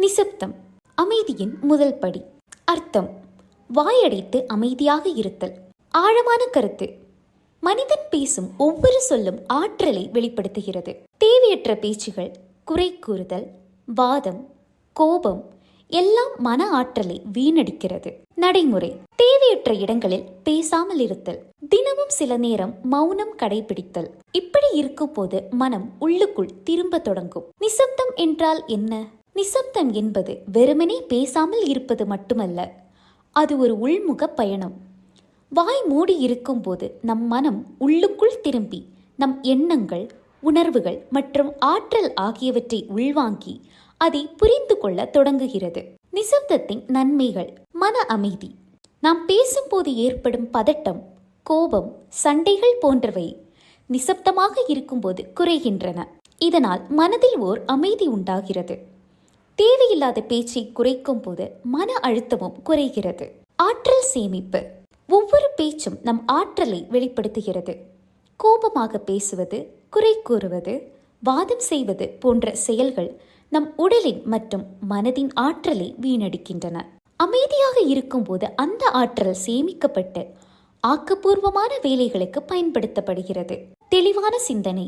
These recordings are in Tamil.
நிசப்தம். அமைதியின் முதல் படி. அர்த்தம். வாயடைத்து அமைதியாக இருத்தல். ஆழமான கருத்து. மனிதன் பேசும் ஒவ்வொரு சொல்லும் ஆற்றலை வெளிப்படுத்துகிறது. தேவையற்ற பேச்சுகள் குறை கூறுதல் வாதம் கோபம் எல்லாம் மன ஆற்றலை வீணடிக்கிறது. நடைமுறை. தேவையற்ற இடங்களில் பேசாமல் இருத்தல். தினமும் சில நேரம் மௌனம் கடைபிடித்தல். இப்படி இருக்கும் போது மனம் உள்ளுக்குள் திரும்ப தொடங்கும். நிசப்தம் என்றால் என்ன? நிசப்தம் என்பது வெறுமனே பேசாமல் இருப்பது மட்டுமல்ல அது ஒரு உள்முக பயணம். வாய் மூடி இருக்கும்போது நம் மனம் உள்ளுக்குள் திரும்பி நம் எண்ணங்கள் உணர்வுகள் மற்றும் ஆற்றல் ஆகியவற்றை உள்வாங்கி அதை புரிந்து கொள்ள தொடங்குகிறது. நிசப்தத்தின் நன்மைகள் மன அமைதி. நாம் பேசும்போது ஏற்படும் பதட்டம் கோபம் சண்டைகள் போன்றவை நிசப்தமாக இருக்கும்போது குறைகின்றன. இதனால் மனதில் ஓர் அமைதி உண்டாகிறது. தேவையில்லாத பேச்சை குறைக்கும் போது மன அழுத்தமும் குறைகிறது. ஆற்றல் சேமிப்பு. ஒவ்வொரு பேச்சும் நம் ஆற்றலை வெளிப்படுத்துகிறது. கோபமாக பேசுவது குறை கூறுவது வாதம் செய்வது போன்ற செயல்கள் நம் உடலின் மற்றும் மனதின் ஆற்றலை வீணடிக்கின்றன. அமைதியாக இருக்கும்போது அந்த ஆற்றல் சேமிக்கப்பட்டு ஆக்கப்பூர்வமான வேலைகளுக்கு பயன்படுத்தப்படுகிறது. தெளிவான சிந்தனை.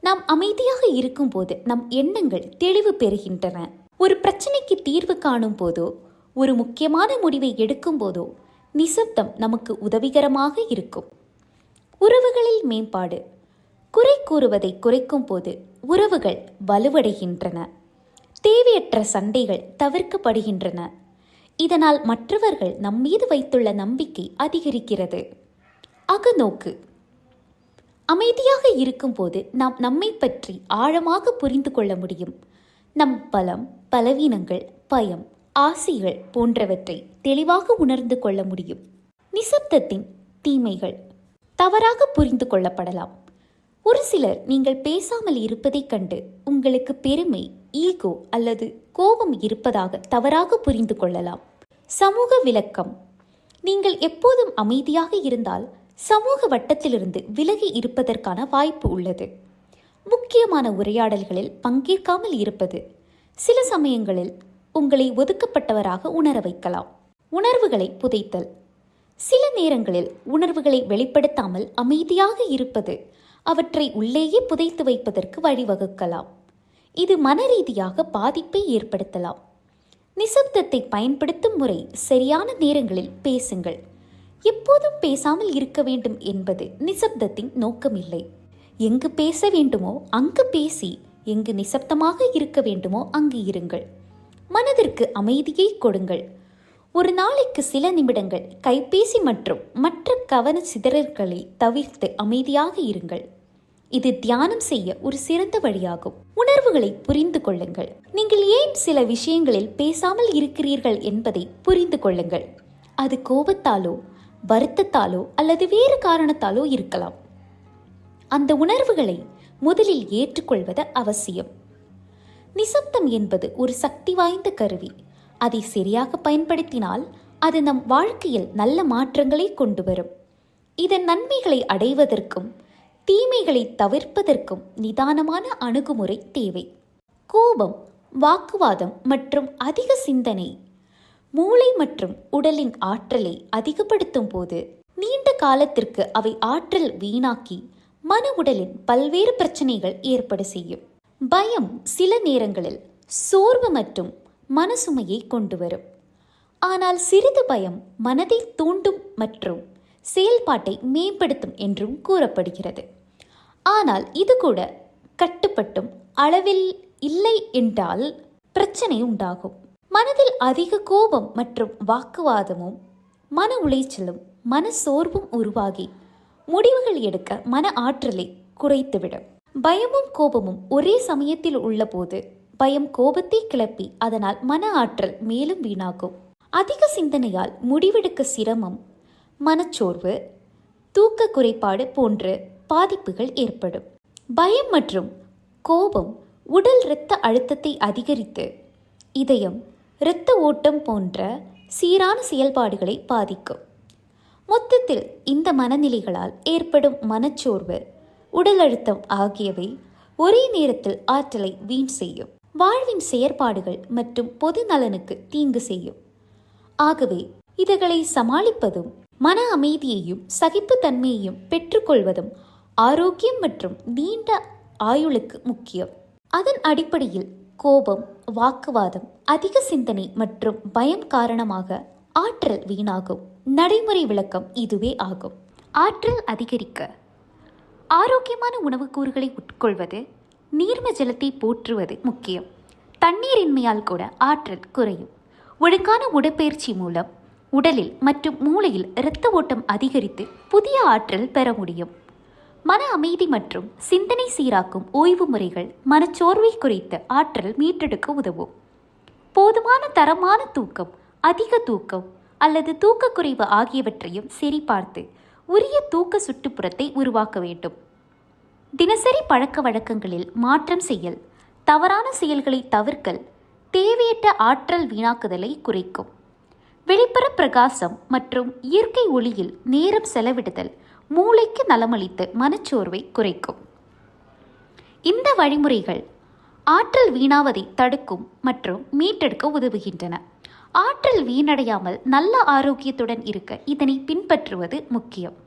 நாம் அமைதியாக இருக்கும்போது நம் எண்ணங்கள் தெளிவு பெறுகின்றன. ஒரு பிரச்சனைக்கு தீர்வு காணும் போதோ ஒரு முக்கியமான முடிவை எடுக்கும் போதோ நிசப்தம் நமக்கு உதவிகரமாக இருக்கும். உறவுகளில் மேம்பாடு. குறை கூறுவதை குறைக்கும் போது உறவுகள் வலுவடைகின்றன. தேவையற்ற சண்டைகள் தவிர்க்கப்படுகின்றன. இதனால் மற்றவர்கள் நம்மீது வைத்துள்ள நம்பிக்கை அதிகரிக்கிறது. அகநோக்கு. அமைதியாக இருக்கும்போது நாம் நம்மை பற்றி ஆழமாக புரிந்து கொள்ள முடியும். நம் பலம் பலவீனங்கள் பயம் ஆசைகள் போன்றவற்றை தெளிவாக உணர்ந்து கொள்ள முடியும். நிசப்தத்தின் தீமைகள். தவறாக புரிந்து கொள்ளப்படலாம். ஒரு சிலர் நீங்கள் பேசாமல் இருப்பதைக் கண்டு உங்களுக்கு பெருமை ஈகோ அல்லது கோபம் இருப்பதாக தவறாக புரிந்து கொள்ளலாம். சமூக விளக்கம். நீங்கள் எப்போதும் அமைதியாக இருந்தால் சமூக வட்டத்திலிருந்து விலகி இருப்பதற்கான வாய்ப்பு உள்ளது. முக்கியமான உரையாடல்களில் பங்கேற்காமல் இருப்பது. சில சமயங்களில் உங்களை ஒதுக்கப்பட்டவராக உணர வைக்கலாம். உணர்வுகளை புதைத்தல். சில நேரங்களில் உணர்வுகளை வெளிப்படுத்தாமல் அமைதியாக இருப்பது அவற்றை உள்ளேயே புதைத்து வைப்பதற்கு வழிவகுக்கலாம். இது மனரீதியாக பாதிப்பை ஏற்படுத்தலாம். நிசப்தத்தை பயன்படுத்தும் முறை சரியான நேரங்களில் பேசுங்கள். எப்போதும் பேசாமல் இருக்க வேண்டும் என்பது நிசப்தத்தின் நோக்கமில்லை. எங்கு பேச வேண்டுமோ அங்கு பேசி எங்கு நிசப்தமாக இருக்க வேண்டுமோ அங்கு இருங்கள். மனதிற்கு அமைதியை கொடுங்கள். ஒரு நாளைக்கு சில நிமிடங்கள் கைபேசி மற்றும் மற்ற கவன சிதறல்களை தவிர்த்து அமைதியாக இருங்கள். இது தியானம் செய்ய ஒரு சிறந்த வழியாகும். உணர்வுகளை புரிந்து கொள்ளுங்கள். நீங்கள் ஏன் சில விஷயங்களில் பேசாமல் இருக்கிறீர்கள் என்பதை புரிந்து கொள்ளுங்கள். அது கோபத்தாலோ வருத்தத்தாலோ அல்லது வேறு காரணத்தாலோ இருக்கலாம். அந்த உணர்வுகளை முதலில் ஏற்றுக்கொள்வது அவசியம். நிசப்தம் என்பது ஒரு சக்தி வாய்ந்த கருவி. அதை சரியாக பயன்படுத்தினால் அது நம் வாழ்க்கையில் நல்ல மாற்றங்களை கொண்டு வரும். இதன் நன்மைகளை அடைவதற்கும் தீமைகளை தவிர்ப்பதற்கும் நிதானமான அணுகுமுறை தேவை. கோபம் வாக்குவாதம் மற்றும் அதிக சிந்தனை மூளை மற்றும் உடலின் ஆற்றலை அதிகப்படுத்தும் போது நீண்ட காலத்திற்கு அவை ஆற்றல் வீணாக்கி மன உடலின் பல்வேறு பிரச்சனைகள் ஏற்பட செய்யும். பயம் சில நேரங்களில் சோர்வு மற்றும் மனசுமையை கொண்டு வரும். ஆனால் சிறிது பயம் மனதை தூண்டும் மற்றும் செயல்பாட்டை மேம்படுத்தும் என்றும் கூறப்படுகிறது. ஆனால் இது கூட கட்டுப்பட்டும் அளவில் இல்லை என்றால் பிரச்சனை உண்டாகும். மனதில் அதிக கோபம் மற்றும் வாக்குவாதமும் மன உளைச்சலும் மன சோர்வும் உருவாகி முடிவுகள் எடுக்க மன ஆற்றலை குறைத்துவிடும். பயமும் கோபமும் ஒரே சமயத்தில் உள்ளபோது பயம் கோபத்தை கிளப்பி அதனால் மன ஆற்றல் மேலும் வீணாகும். அதிக சிந்தனையால் முடிவெடுக்க சிரமம் மனச்சோர்வு தூக்க குறைபாடு போன்ற பாதிப்புகள் ஏற்படும். பயம் மற்றும் கோபம் உடல் இரத்த அழுத்தத்தை அதிகரித்து இதயம் இரத்த ஓட்டம் போன்ற சீரான செயல்பாடுகளை பாதிக்கும். மொத்தத்தில் இந்த மனநிலைகளால் ஏற்படும் மனச்சோர்வு உடல் அழுத்தம் ஆகியவை ஒரே நேரத்தில் ஆற்றலை வீண் செய்யும். வாழ்வின் செயற்பாடுகள் மற்றும் பொது நலனுக்கு தீங்கு செய்யும். ஆகவே இதுகளை சமாளிப்பதும் மன அமைதியையும் சகிப்புத்தன்மையையும் பெற்றுக்கொள்வதும் ஆரோக்கியம் மற்றும் நீண்ட ஆயுளுக்கு முக்கியம். அதன் அடிப்படையில் கோபம் வாக்குவாதம் அதிக சிந்தனை மற்றும் பயம் காரணமாக ஆற்றல் வீணாகும். நடைமுறை விளக்கம் இதுவே ஆகும். ஆற்றல் அதிகரிக்க. ஆரோக்கியமான உணவுக்கூறுகளை உட்கொள்வது நீர்ம ஜலத்தை போற்றுவது முக்கியம். தண்ணீரின்மையால் கூட ஆற்றல் குறையும். ஒழுங்கான உடற்பயிற்சி மூலம் உடலில் மற்றும் மூளையில் இரத்த ஓட்டம் அதிகரித்து புதிய ஆற்றல் பெற முடியும். மன அமைதி மற்றும் சிந்தனை சீராக்கும் ஓய்வு முறைகள் மனச்சோர்வை குறைத்து ஆற்றல் மீட்டெடுக்க உதவும். போதுமான தரமான தூக்கம் அதிக தூக்கம் அல்லது தூக்கக்குறைவு ஆகியவற்றையும் சரிபார்த்து உரிய தூக்க சுற்றுப்புறத்தை உருவாக்க வேண்டும். தினசரி பழக்க வழக்கங்களில் மாற்றம் செய்யல் தவறான செயல்களை தவிர்க்கல் தேவையற்ற ஆற்றல் வீணாக்குதலை குறைக்கும். வெளிப்புற பிரகாசம் மற்றும் இயற்கை ஒளியில் நேரம் செலவிடுதல் மூளைக்கு நலமளித்து மனச்சோர்வை குறைக்கும். இந்த வழிமுறைகள் ஆற்றல் வீணாவதை தடுக்கும் மற்றும் மீட்டெடுக்க உதவுகின்றன. ஆற்றல் வீணடையாமல் நல்ல ஆரோக்கியத்துடன் இருக்க இதனை பின்பற்றுவது முக்கியம்.